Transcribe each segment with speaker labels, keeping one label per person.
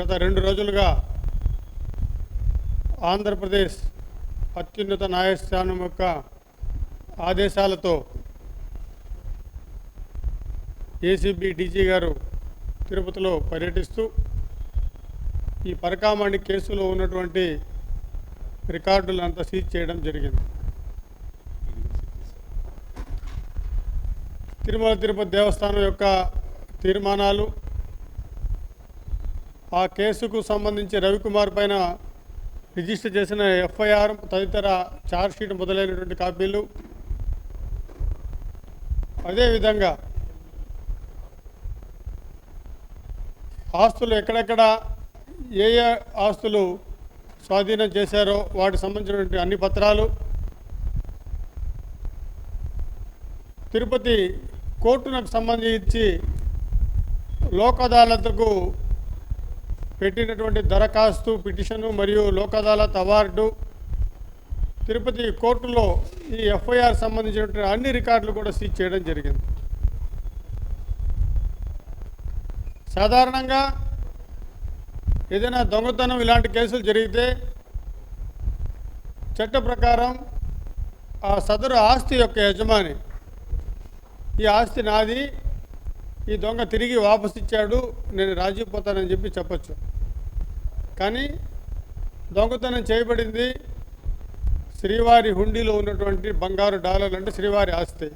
Speaker 1: గత రెండు రోజులుగా ఆంధ్రప్రదేశ్ అత్యున్నత న్యాయస్థానం యొక్క ఆదేశాలతో ఏసీబీ డీజీ గారు తిరుపతిలో పర్యటిస్తూ ఈ పరకామణి కేసులో ఉన్నటువంటి రికార్డులంతా సీజ్ చేయడం జరిగింది. తిరుమల తిరుపతి దేవస్థానం యొక్క తీర్మానాలు ఆ కేసుకు సంబంధించి రవికుమార్ పైన రిజిస్టర్ చేసిన ఎఫ్ఐఆర్ తదితర ఛార్జ్షీట్ మొదలైనటువంటి కాపీలు. అదేవిధంగా ఆస్తులు ఎక్కడెక్కడ ఏ ఏ ఆస్తులు స్వాధీనం చేశారో వాటికి సంబంధించినటువంటి అన్ని పత్రాలు. తిరుపతి కోర్టునకు సంబంధించి లోక్ అదాలత్కు పెట్టినటువంటి దరఖాస్తు పిటిషను మరియు లోక్ అదాలత్ అవార్డు తిరుపతి కోర్టులో ఈ ఎఫ్ఐఆర్ సంబంధించినటువంటి అన్ని రికార్డులు కూడా సీజ్ చేయడం జరిగింది. సాధారణంగా ఏదైనా దొంగతనం ఇలాంటి కేసులు జరిగితే చట్ట ప్రకారం ఆ సదరు ఆస్తి యొక్క యజమాని ఈ ఆస్తి నాది ఈ దొంగ తిరిగి వాపసు ఇచ్చాడు నేను రాజీ పోతానని చెప్పి చెప్పొచ్చు. కానీ దొంగతనం చేయబడింది శ్రీవారి హుండీలో ఉన్నటువంటి బంగారు డాలర్లు అంటే శ్రీవారి ఆస్తి.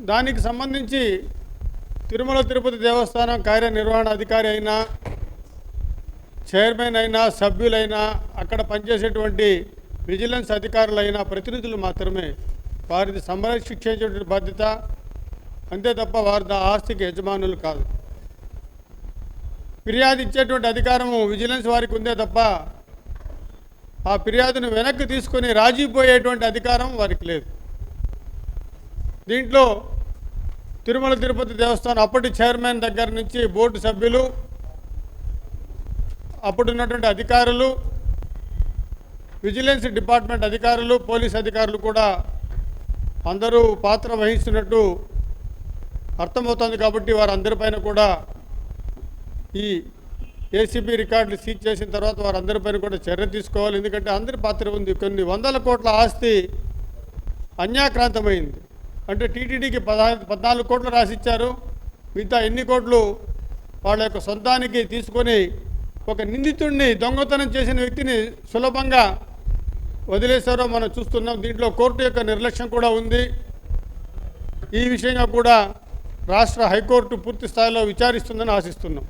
Speaker 1: దానికి సంబంధించి తిరుమల తిరుపతి దేవస్థానం కార్యనిర్వహణ అధికారి అయినా చైర్మన్ అయినా సభ్యులైనా అక్కడ పనిచేసేటువంటి విజిలెన్స్ అధికారులైనా ప్రతినిధులు మాత్రమే. వారిది సంరక్షించేటువంటి బాధ్యత అంతే తప్ప వారి దా ఆస్తికి యజమానులు కాదు. ఫిర్యాదు ఇచ్చేటువంటి అధికారము విజిలెన్స్ వారికి ఉందే తప్ప ఆ ఫిర్యాదును వెనక్కి తీసుకొని రాజీపోయేటువంటి అధికారం వారికి లేదు. దీంట్లో తిరుమల తిరుపతి దేవస్థానం అప్పటి చైర్మన్ దగ్గర నుంచి బోర్డు సభ్యులు అప్పుడున్నటువంటి అధికారులు విజిలెన్స్ డిపార్ట్మెంట్ అధికారులు పోలీస్ అధికారులు కూడా అందరూ పాత్ర వహిస్తున్నట్టు అర్థమవుతుంది కాబట్టి వారందరిపైన కూడా ఈ ఏసీబీ రికార్డులు సీజ్ చేసిన తర్వాత వారందరిపైన కూడా చర్య తీసుకోవాలి. ఎందుకంటే అందరి పాత్ర ఉంది. కొన్ని వందల కోట్ల ఆస్తి అన్యాక్రాంతమైంది. అంటే టీటీడీకి పదా పద్నాలుగు కోట్లు రాసిచ్చారు. మిగతా ఎన్ని కోట్లు వాళ్ళ యొక్క సొంతానికి తీసుకొని ఒక నిందితుడిని దొంగతనం చేసిన వ్యక్తిని సులభంగా వదిలేశారో మనం చూస్తున్నాం. దీంట్లో కోర్టు యొక్క నిర్లక్ష్యం కూడా ఉంది. ఈ విషయంగా కూడా రాష్ట్ర హైకోర్టు పూర్తి స్థాయిలో విచారిస్తుందని ఆశిస్తున్నాం.